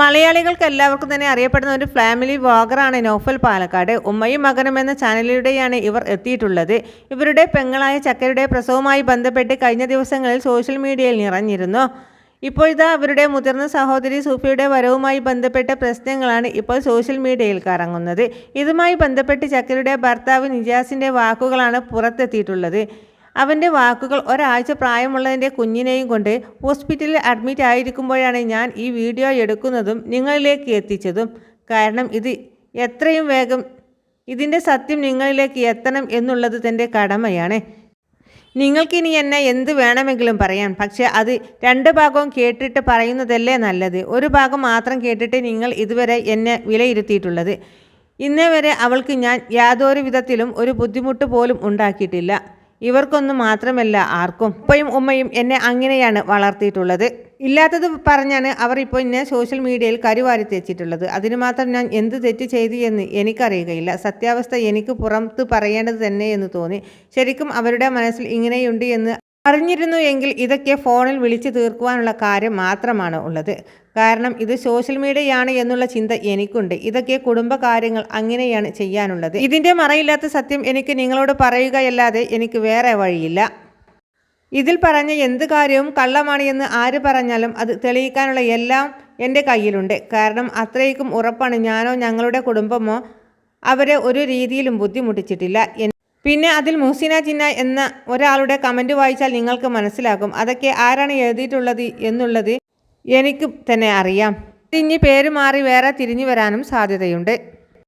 മലയാളികൾക്ക് എല്ലാവർക്കും തന്നെ അറിയപ്പെടുന്ന ഒരു ഫാമിലി വ്ളോഗറാണ് നോഫൽ പാലക്കാട്. ഉമ്മയും മകനും എന്ന ചാനലിലൂടെയാണ് ഇവർ എത്തിയിട്ടുള്ളത്. ഇവരുടെ പെങ്ങളായ ചക്കരുടെ പ്രസവവുമായി ബന്ധപ്പെട്ട് കഴിഞ്ഞ ദിവസങ്ങളിൽ സോഷ്യൽ മീഡിയയിൽ നിറഞ്ഞിരുന്നു. ഇപ്പോൾ ഇതാ അവരുടെ മുതിർന്ന സഹോദരി സൂഫിയുടെ വരവുമായി ബന്ധപ്പെട്ട പ്രശ്നങ്ങളാണ് ഇപ്പോൾ സോഷ്യൽ മീഡിയയിൽ കറങ്ങുന്നത്. ഇതുമായി ബന്ധപ്പെട്ട് ചക്കരുടെ ഭർത്താവ് നിജാസിന്റെ വാക്കുകളാണ് പുറത്തെത്തിയിട്ടുള്ളത്. അവന്റെ വാക്കുകൾ ഒരാഴ്ച പ്രായമുള്ളതിന്റെ കുഞ്ഞിനെയും കൊണ്ട് ഹോസ്പിറ്റലിൽ അഡ്മിറ്റ് ആയിരിക്കുമ്പോഴാണ് ഞാൻ ഈ വീഡിയോ എടുക്കുന്നതും നിങ്ങളിലേക്ക് എത്തിച്ചതും. കാരണം ഇത് എത്രയും വേഗം ഇതിന്റെ സത്യം നിങ്ങളിലേക്ക് എത്തണം എന്നുള്ളത് തന്റെ കടമയാണ്. നിങ്ങൾക്കിനി എന്നെ എന്ത് വേണമെങ്കിലും പറയാം. പക്ഷേ അത് രണ്ട് ഭാഗവും കേട്ടിട്ട് പറയുന്നതല്ലേ നല്ലത്. ഒരു ഭാഗം മാത്രം കേട്ടിട്ട് നിങ്ങൾ ഇതുവരെ എന്നെ വിലയിരുത്തിയിട്ടുള്ളത്. ഇന്നേ വരെ അവൾക്ക് ഞാൻ യാതൊരു വിധത്തിലും ഒരു ബുദ്ധിമുട്ട് പോലും ഉണ്ടാക്കിയിട്ടില്ല. ഇവർക്കൊന്നും മാത്രമല്ല ആർക്കും. ഉപ്പയും ഉമ്മയും എന്നെ അങ്ങനെയാണ് വളർത്തിയിട്ടുള്ളത്. ഇല്ലാത്തത് പറഞ്ഞാണ് അവർ ഇപ്പോൾ എന്നെ സോഷ്യൽ മീഡിയയിൽ കരുവാരി തെച്ചിട്ടുള്ളത്. അതിന് മാത്രം ഞാൻ എന്ത് തെറ്റ് ചെയ്തു എന്ന് എനിക്കറിയുകയില്ല. സത്യാവസ്ഥ എനിക്ക് പുറത്ത് പറയേണ്ടത് തന്നെ എന്ന് തോന്നി. ശരിക്കും അവരുടെ മനസ്സിൽ ഇങ്ങനെയുണ്ട് എന്ന് അറിഞ്ഞിരുന്നു എങ്കിൽ ഇതൊക്കെ ഫോണിൽ വിളിച്ചു തീർക്കുവാനുള്ള കാര്യം മാത്രമാണ് ഉള്ളത്. കാരണം ഇത് സോഷ്യൽ മീഡിയയാണ് എന്നുള്ള ചിന്ത എനിക്കുണ്ട്. ഇതൊക്കെ കുടുംബകാര്യങ്ങൾ അങ്ങനെയാണ് ചെയ്യാനുള്ളത്. ഇതിന്റെ മറയില്ലാത്ത സത്യം എനിക്ക് നിങ്ങളോട് പറയുകയല്ലാതെ എനിക്ക് വേറെ വഴിയില്ല. ഇതിൽ പറഞ്ഞ എന്ത് കാര്യവും കള്ളമാണ് എന്ന് ആര് പറഞ്ഞാലും അത് തെളിയിക്കാനുള്ള എല്ലാം എന്റെ കയ്യിലുണ്ട്. കാരണം അത്രയ്ക്കും ഉറപ്പാണ് ഞാനോ ഞങ്ങളുടെ കുടുംബമോ അവരെ ഒരു രീതിയിലും ബുദ്ധിമുട്ടിച്ചിട്ടില്ല. പിന്നെ അതിൽ മുഹ്സിന ജിന്ന എന്ന ഒരാളുടെ കമന്റ് വായിച്ചാൽ നിങ്ങൾക്ക് മനസ്സിലാകും. അതൊക്കെ ആരാണ് എഴുതിയിട്ടുള്ളത് എന്നുള്ളത് എനിക്ക് തന്നെ അറിയാം. ഇനി പേര് മാറി വേറെ തിരിഞ്ഞു വരാനും സാധ്യതയുണ്ട്.